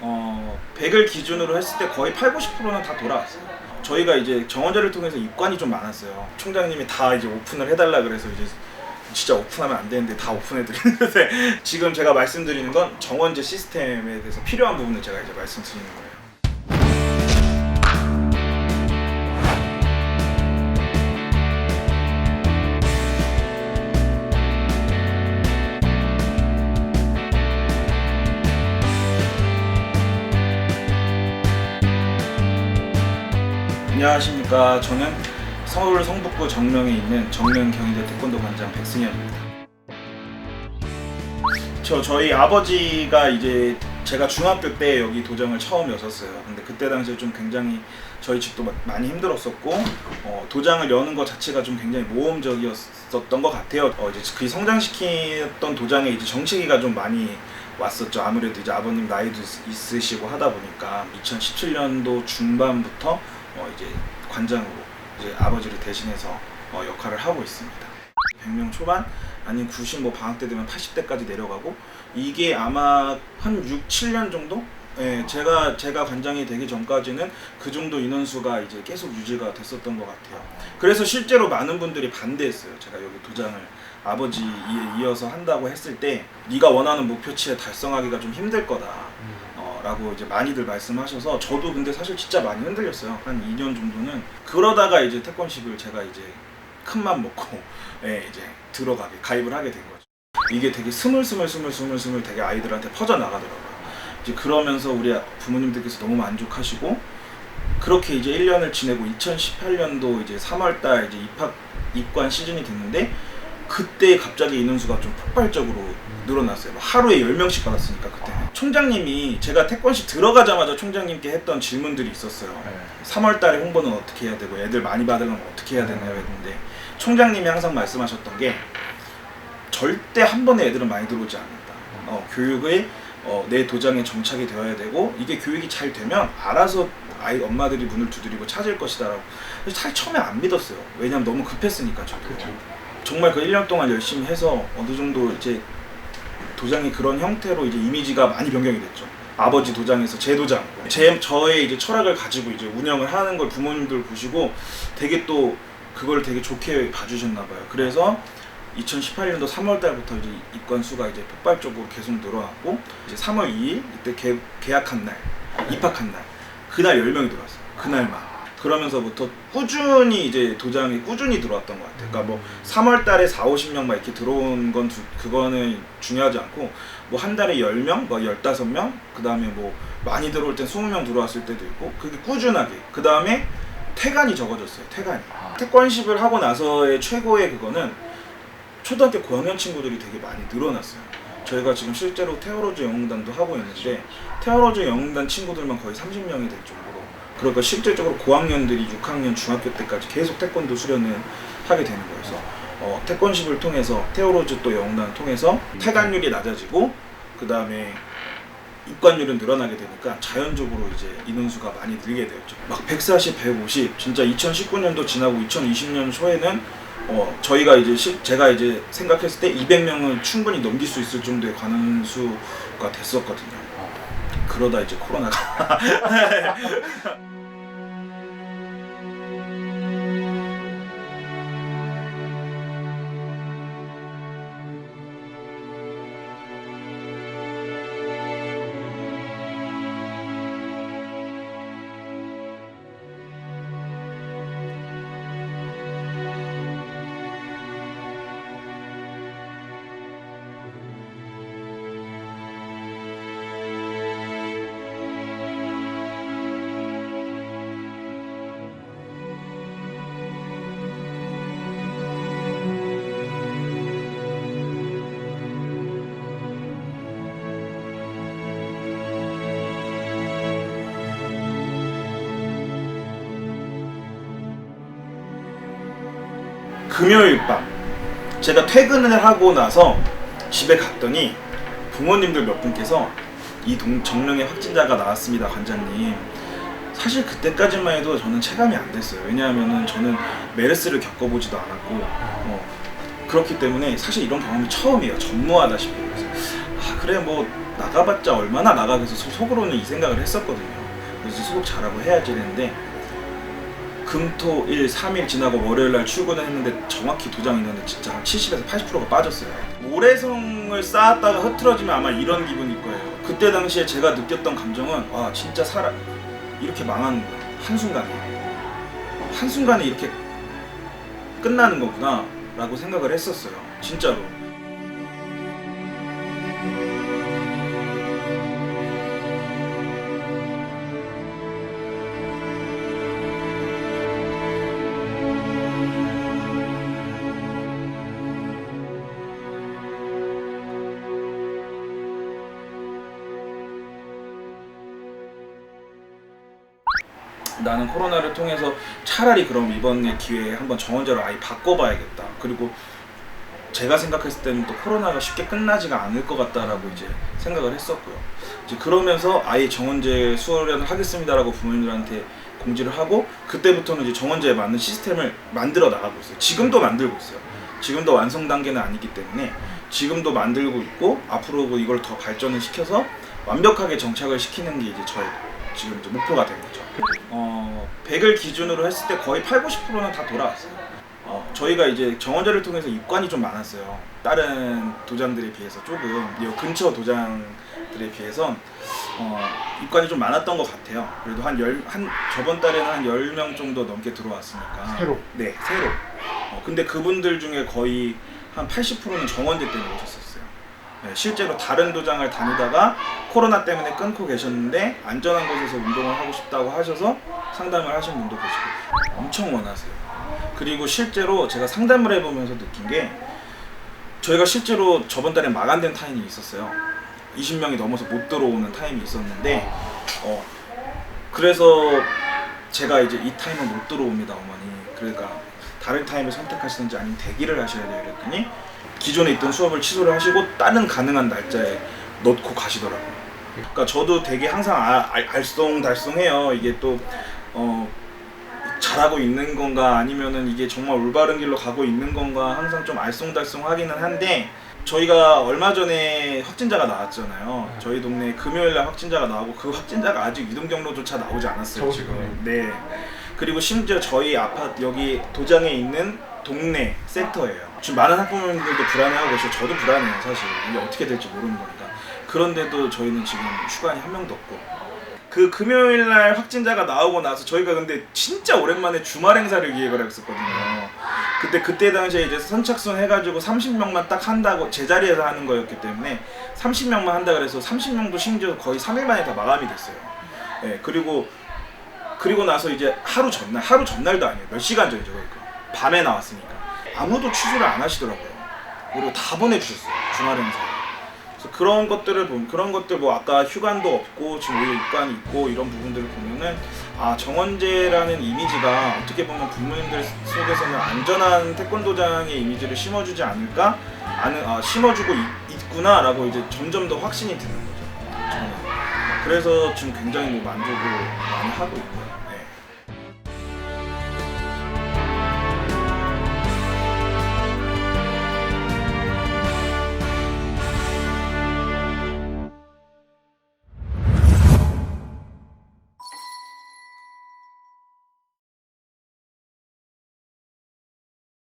어, 100을 기준으로 했을 때 거의 8, 90%는 다 돌아왔어요. 저희가 이제 정원제를 통해서 입관이 좀 많았어요. 총장님이 다 이제 오픈을 해달라 그래서 이제 진짜 오픈하면 안 되는데 다 오픈해드리는데 지금 제가 말씀드리는 건 정원제 시스템에 대해서 필요한 부분을 제가 이제 말씀드리는 거예요. 안녕하십니까. 저는 서울 성북구 정명에 있는 정명 경희대 태권도 관장 백승현입니다. 저 저희 아버지가 이제 제가 중학교 때 여기 도장을 처음 여셨어요. 근데 그때 당시에 좀 굉장히 저희 집도 마- 많이 힘들었었고 어, 도장을 여는 것 자체가 좀 굉장히 모험적이었었던 것 같아요. 어, 이제 그 성장시켰던 도장에 이제 정체기가 좀 많이 왔었죠. 아무래도 이제 아버님 나이도 있- 있으시고 하다 보니까 2017년도 중반부터 어, 이제 관장으로 이제 아버지를 대신해서 어, 역할을 하고 있습니다. 100명 초반 아니면 90 뭐 방학 때 되면 80대까지 내려가고 이게 아마 한 6, 7년 정도? 예, 제가 제가 관장이 되기 전까지는 그 정도 인원수가 이제 계속 유지가 됐었던 것 같아요. 그래서 실제로 많은 분들이 반대했어요. 제가 여기 도장을 아버지에 이어서 한다고 했을 때 네가 원하는 목표치에 달성하기가 좀 힘들 거다. 어, 라고 이제 많이들 말씀하셔서 저도 근데 사실 진짜 많이 흔들렸어요. 한 2년 정도는 그러다가 이제 태권식을 제가 이제 큰맘 먹고 예, 이제 들어가게 가입을 하게 된 거죠. 이게 되게 스물스물 스물스물 스물 되게 아이들한테 퍼져 나가더라고요. 이제 그러면서 우리 부모님들께서 너무 만족하시고 그렇게 이제 1년을 지내고 2018년도 이제 3월달 이제 입학 입관 시즌이 됐는데 그때 갑자기 인원수가 좀 폭발적으로 늘어났어요. 뭐 하루에 10명씩 받았으니까 그때. 총장님이 제가 태권식 들어가자마자 총장님께 했던 질문들이 있었어요. 3월 달에 홍보는 어떻게 해야 되고 애들 많이 받으려면 어떻게 해야 되나요 했는데 총장님이 항상 말씀하셨던 게 절대 한 번에 애들은 많이 들어오지 않는다. 어, 교육의 어, 내 도장에 정착이 되어야 되고 이게 교육이 잘 되면 알아서 아이 엄마들이 문을 두드리고 찾을 것이다라고. 사실 처음에 안 믿었어요. 왜냐면 너무 급했으니까 저도. 정말 그 1년 동안 열심히 해서 어느 정도 이제 도장이 그런 형태로 이제 이미지가 많이 변경이 됐죠. 아버지 도장에서 제 도장, 제 저의 이제 철학을 가지고 이제 운영을 하는 걸 부모님들 보시고 되게 또 그걸 되게 좋게 봐주셨나 봐요. 그래서 2018년도 3월 달부터 이제 입관 수가 이제 폭발적으로 계속 늘어났고 이제 3월 2일 이때 개, 계약한 날, 입학한 날 그날 10명이 들어왔어요. 그날만. 그러면서부터 꾸준히 이제 도장이 꾸준히 들어왔던 것 같아요. 그러니까 뭐 3월 달에 4, 50명 막 이렇게 들어온 건 두- 그거는 중요하지 않고 뭐 한 달에 10명, 뭐 15명, 그다음에 뭐 많이 들어올 땐 20명 들어왔을 때도 있고 그게 꾸준하게. 그다음에 태간이 적어졌어요. 태간이. 태권십을 하고 나서의 최고의 그거는 초등학교 고학년 친구들이 되게 많이 늘어났어요. 저희가 지금 실제로 테오로즈 영웅단도 하고 있는데 테오로즈 영웅단 친구들만 거의 30명이 될 정도로 그러니까 실질적으로 고학년들이 6학년 중학교 때까지 계속 태권도 수련을 하게 되는. 그래서 어, 태권십을 통해서 테오로즈 또 영웅단을 통해서 태관율이 낮아지고 그 다음에 입관율은 늘어나게 되니까 자연적으로 이제 인원수가 많이 늘게 되었죠. 막 140, 150 진짜 2019년도 지나고 2020년 초에는 어, 저희가 이제 시- 제가 이제 생각했을 때 200명을 충분히 넘길 수 있을 정도의 관원수가 됐었거든요. 그러다 이제 코로나가 금요일 밤 제가 퇴근을 하고 나서 집에 갔더니 부모님들 몇 분께서 이 동, 정령의 확진자가 나왔습니다 관장님. 사실 그때까지만 해도 저는 체감이 안 됐어요. 왜냐하면 저는 메르스를 겪어보지도 않았고 어, 그렇기 때문에 사실 이런 경험이 처음이에요. 전무하다시피. 그래서 아 그래 뭐 나가봤자 얼마나 나가겠어. 소- 속으로는 이 생각을 했었거든요. 그래서 소속 잘하고 해야지 했는데 금토 일 3일 지나고 월요일 날 출근을 했는데 정확히 도장 있는데 진짜 한 70에서 80%가 빠졌어요. 모래성을 쌓았다가 흐트러지면 아마 이런 기분일 거예요. 그때 당시에 제가 느꼈던 감정은 와 진짜 살아 이렇게 망하는구나 한순간에 한순간에 이렇게 끝나는 거구나 라고 생각을 했었어요. 진짜로. 나는 코로나를 통해서 차라리 그럼 이번에 기회에 한번 정원제로 아예 바꿔봐야겠다. 그리고 제가 생각했을 때는 또 코로나가 쉽게 끝나지가 않을 것 같다라고 이제 생각을 했었고요. 이제 그러면서 아예 정원제 수련을 하겠습니다라고 부모님들한테 공지를 하고 그때부터는 이제 정원제에 맞는 시스템을 만들어 나가고 있어요. 지금도 만들고 있어요. 지금도 완성 단계는 아니기 때문에 지금도 만들고 있고 앞으로 뭐 이걸 더 발전을 시켜서 완벽하게 정착을 시키는 게 이제 저의 지금 목표가 된 거죠. 어, 100을 기준으로 했을 때 거의 8, 90%는 다 돌아왔어요. 어, 저희가 이제 정원제를 통해서 입관이 좀 많았어요. 다른 도장들에 비해서 조금 이 근처 도장들에 비해서 어, 입관이 좀 많았던 것 같아요. 그래도 한 열, 한 저번 달에는 한 10명 정도 넘게 들어왔으니까. 새로? 네, 새로. 어, 근데 그분들 중에 거의 한 80%는 정원제 때문에 오셨었어요. 네, 실제로 다른 도장을 다니다가 코로나 때문에 끊고 계셨는데 안전한 곳에서 운동을 하고 싶다고 하셔서 상담을 하신 분도 계시고 엄청 원하세요. 그리고 실제로 제가 상담을 해보면서 느낀 게 저희가 실제로 저번 달에 마감된 타임이 있었어요. 20명이 넘어서 못 들어오는 타임이 있었는데 어 그래서 제가 이제 이 타임은 못 들어옵니다 어머니 그러니까 다른 타임을 선택하시든지 아니면 대기를 하셔야 돼요 그랬더니 기존에 있던 수업을 취소를 하시고 다른 가능한 날짜에 넣고 가시더라고요 그러니까 저도 되게 항상 아- 알, 알쏭달쏭해요 이게 또 어, 잘하고 있는 건가 아니면은 이게 정말 올바른 길로 가고 있는 건가 항상 좀 알쏭달쏭하기는 한데 저희가 얼마 전에 확진자가 나왔잖아요. 저희 동네 금요일 날 확진자가 나오고 그 확진자가 아직 이동 경로조차 나오지 않았어요. 지금. 네. 그리고 심지어 저희 아파트 여기 도장에 있는 동네 센터예요. 지금 많은 학부모님들도 불안해하고 계시고 저도 불안해요 사실 이게 어떻게 될지 모르는 거니까. 그런데도 저희는 지금 휴관이 한 명도 없고 그 금요일 날 확진자가 나오고 나서 저희가 근데 진짜 오랜만에 주말 행사를 기획을 했었거든요. 그때 그때 당시에 이제 선착순 해가지고 30명만 딱 한다고 제자리에서 하는 거였기 때문에 30명만 한다 그래서 30명도 심지어 거의 3일 만에 다 마감이 됐어요. 예 그리고 그리고 나서 이제 하루 전날 하루 전날도 아니에요 몇 시간 전이죠 그러니까 밤에 나왔으니까 아무도 취소를 안 하시더라고요. 그리고 다 보내주셨어요 주말 행사. 그래서 그런 것들을 보면 그런 것들 뭐 아까 휴관도 없고 지금 오히려 입관이 있고 이런 부분들을 보면은 아 정원제라는 이미지가 어떻게 보면 부모님들 속에서는 안전한 태권도장의 이미지를 심어주지 않을까 아 심어주고 있, 있구나라고 이제 점점 더 확신이 드는 거죠 저는 그래서 지금 굉장히 뭐 만족을 많이 하고 있고요